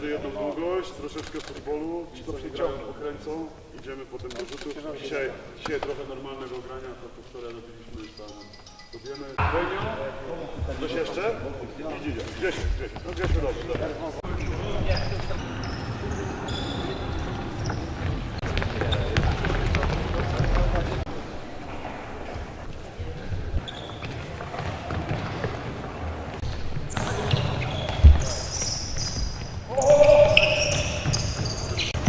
każdy jedną długość, troszeczkę futbolu, nie grają pokręcą, idziemy potem do rzutów. Dzisiaj, dzisiaj trochę normalnego grania, to po wczoraj robiliśmy tam. Robiemy Benio, coś jeszcze? Idzie, idzie. Grzesiu, Grzesiu, no Grzesiu dobrze.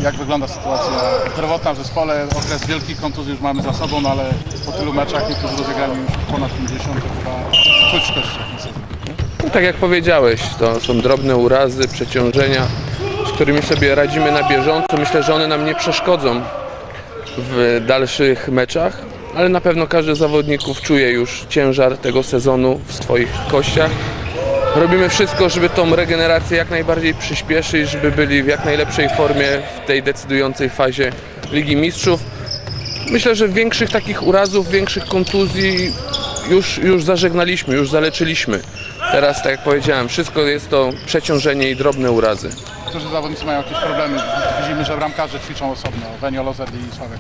Jak wygląda sytuacja zdrowotna w zespole? Okres wielkich kontuzji już mamy za sobą, no ale po tylu meczach niektórzy rozegrali już ponad 50, to chyba czuć w. No, tak jak powiedziałeś, to są drobne urazy, przeciążenia, z którymi sobie radzimy na bieżąco. Myślę, że one nam nie przeszkodzą w dalszych meczach, ale na pewno każdy z zawodników czuje już ciężar tego sezonu w swoich kościach. Robimy wszystko, żeby tą regenerację jak najbardziej przyspieszyć, żeby byli w jak najlepszej formie w tej decydującej fazie Ligi Mistrzów. Myślę, że większych takich urazów, większych kontuzji już, już zażegnaliśmy, już zaleczyliśmy. Teraz, tak jak powiedziałem, wszystko jest to przeciążenie i drobne urazy. Którzy zawodnicy mają jakieś problemy. Widzimy, że bramkarze ćwiczą osobno. Wenio, Lozer i Sławek.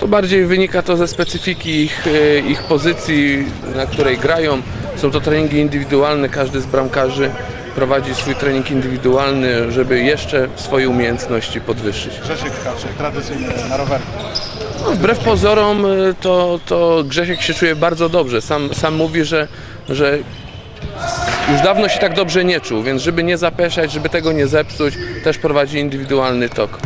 To bardziej wynika to ze specyfiki ich, e, ich pozycji, na której grają. Są to treningi indywidualne, każdy z bramkarzy prowadzi swój trening indywidualny, żeby jeszcze swoje umiejętności podwyższyć. Grzesiek Kaczyk, tradycyjny na rowerku. No, wbrew pozorom y, to, to Grzesiek się czuje bardzo dobrze. Sam, sam mówi, że, że już dawno się tak dobrze nie czuł, więc żeby nie zapeszać, żeby tego nie zepsuć, też prowadzi indywidualny tok.